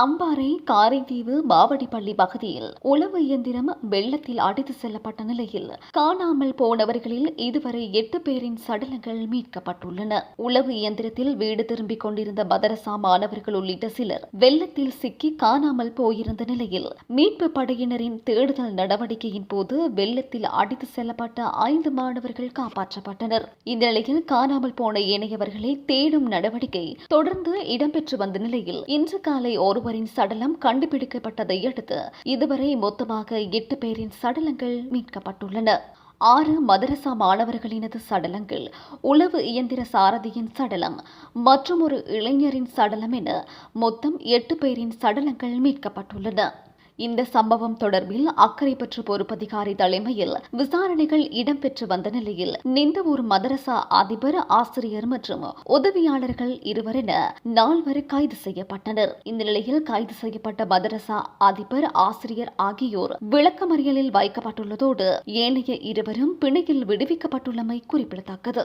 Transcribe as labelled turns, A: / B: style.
A: அம்பாறை காரைதீவு மாவடிப்பள்ளி பகுதியில் உளவு இயந்திரம் வெள்ளத்தில் அடித்து செல்லப்பட்ட நிலையில் காணாமல் போனவர்களில் இதுவரை எட்டு பேரின் சடலங்கள் மீட்கப்பட்டுள்ளன. உளவு இயந்திரத்தில் வீடு திரும்பிக் கொண்டிருந்த மதரசா மாணவர்கள் உள்ளிட்ட சிலர் வெள்ளத்தில் சிக்கி காணாமல் போயிருந்த நிலையில் மீட்பு படையினரின் தேடுதல் நடவடிக்கையின் போது வெள்ளத்தில் அடித்து செல்லப்பட்ட ஐந்து மாணவர்கள் காப்பாற்றப்பட்டனர். இந்த நிலையில் காணாமல் போன ஏனையவர்களை தேடும் நடவடிக்கை தொடர்ந்து இடம்பெற்று வந்த நிலையில் இன்று காலை ஒருவரின் சடலம் கண்டுபிடிக்கப்பட்டதை அடுத்து இதுவரை மொத்தமாக எட்டு பேரின் சடலங்கள் மீட்கப்பட்டுள்ளன. ஆறு மதரசா மாணவர்களினது சடலங்கள் உளவு இயந்திர சாரதியின் சடலம் மற்றும் ஒரு இளைஞரின் சடலம் என மொத்தம் எட்டு பேரின் சடலங்கள் மீட்கப்பட்டுள்ளன. இந்த சம்பவம் தொடர்பில் அக்கறை பெற்ற பொறுப்பதிகாரி தலைமையில் விசாரணைகள் இடம்பெற்று வந்த நிலையில் நிந்தவூர் மதரசா அதிபர் ஆசிரியர் மற்றும் உதவியாளர்கள் இருவர் என நால்வர் கைது செய்யப்பட்டனர். இந்த நிலையில் கைது செய்யப்பட்ட மதரசா அதிபர் ஆசிரியர் ஆகியோர் விளக்கமறியலில் வைக்கப்பட்டுள்ளதோடு ஏனைய இருவரும் பிணையில் விடுவிக்கப்பட்டுள்ளமை குறிப்பிடத்தக்கது.